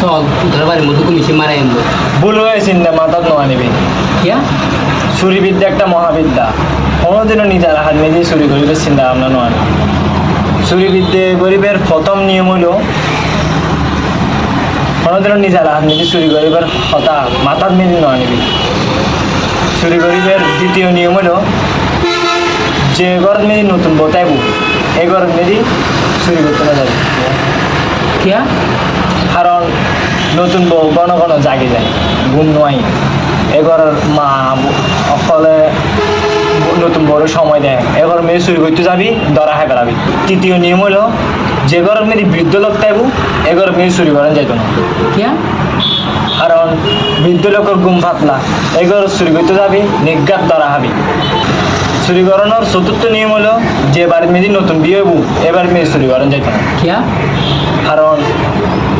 চল তোর বাড়ির মধ্যে কমিশন মারাই আনব ভুল হয়েছিল না মাথার নোয়া নিবি। কিয়া? চুরিবিদ্যা একটা মহাবিদ্যা। কোনোদিনও নিজের হাত নিজেই চুরি করিবার চিন্তা ভাবনা নয় চুরিবিদ্যে গরিবের প্রথম নিয়ম হইল কোনোদিনও নিজের হাত নিজে চুরি করিবার কথা মাথার মেদি নয় নিবি। চুরি করিবের দ্বিতীয় নিয়ম হইল যে ঘর মেদি নতুন বতাইব এই ঘর মেদি চুরি করতে না যাবে কিয়া? কারণ নতুন বউ ঘন ঘন জাগে যায় গুণ নয় এগর মা অকলে নতুন বড় সময় দেয়। এগর মেয়ে চুরি করতে যাবি দরা খাই পেলাবি তৃতীয় নিয়ম হলো যে ঘরের মেয়ে বৃদ্ধ লোক তাইবু এগর মেয়ে চুরি করেন যাইতো না। কিয়া কারণ বৃদ্ধ লোকের গুম ফাতলা এগর চুরি করতে যাবি নিজ্ঞাত দরা হাবি চুরি করানোর চতুর্থ নিয়ম হলো যে বাড়ির মেয়ে নতুন বিয়ে হবু এবার মেয়ে চুরি করেন যাইতো না। কিয়া? কারণ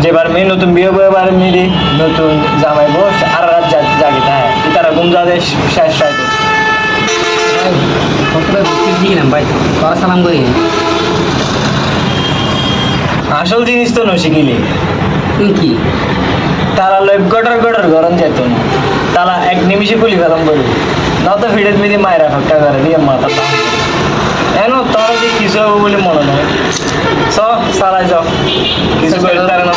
যেবার মেয়ে নতুন বিয়ে বয়ে এবার মেয়ে নতুন জামাইব আর রাত জাগি থাকে। তারা ঘুম যাবে শেষ শিখিলাম ভাই তোরা সালাম করি। আসল জিনিস তো নয় শিখিলি তুই কি? তারা লোক গটার গটার গরম যেত না। তারা এক নিমিষে গুলি ফেলাম করবি না তো ফিরে মেদি মায়েরা ফাঁকা করে দিয়ে মাথা এন তোর যে কিছু হবে বলে মনে নয় চ চালাই যাও কিছু করে তারা।